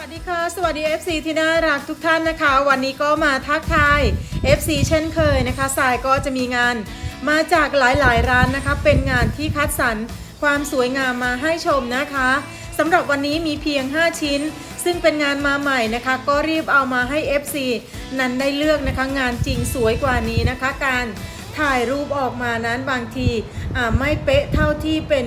วัสดีค่ะ สวัสดี FC ที่น่ารักทุกท่านนะคะ วันนี้ก็มาทักทาย FC เช่นเคยนะคะสายก็จะมีงานมาจากหลายๆ ร้านนะคะ เป็นงานที่คัดสรรความสวยงามมาให้ชมนะคะสำหรับวันนี้มีเพียง 5 ชิ้น ซึ่งเป็นงานมาใหม่นะคะ ก็รีบเอามาให้ FC นั้นได้เลือกนะคะ งานจริงสวยกว่านี้นะคะ การ ถ่ายรูปออกมานั้นบางทีไม่เป๊ะเท่าที่เป็น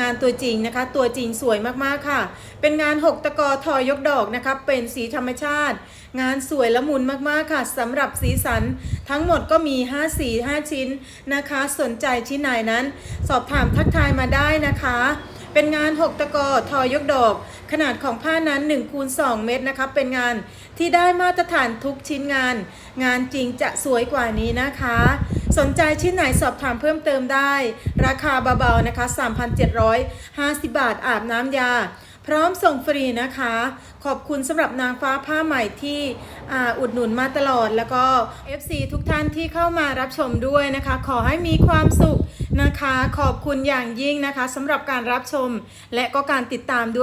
งานตัวจริงนะคะ ตัวจริงสวยมากๆค่ะ เป็นงาน 6 ตะกอทอยกดอกนะคะเป็นสีธรรมชาติ งานสวยละมุนมากๆค่ะสำหรับสีสัน ทั้งหมดก็มี 5 สี5ชิ้นนะคะ สนใจชิ้นไหนนั้น สอบถามทักทายมาได้นะคะเป็นงาน 6 ตะกอทอยกดอก ขนาดของผ้านั้น1คูณ2เมตรนะคะเป็นงานที่ได้มาตรฐานทุกชิ้นงาน งานจริงจะสวยกว่านี้นะคะ สนใจชิ้นไหนสอบถามเพิ่มเติมได้ ราคาเบาๆนะคะ 3,750 บาทอาบน้ำยา พร้อมส่งฟรีนะคะ ขอบคุณสำหรับนางฟ้าผ้าใหม่ที่อ,อุดหนุนมาตลอด แล้วก็ FC ทุกท่านที่เข้ามารับชมด้วยนะคะ ขอให้มีความสุขนะคะ ขอบคุณอย่างยิ่งนะคะสำหรับการรับชมและก็การติดตามด้วย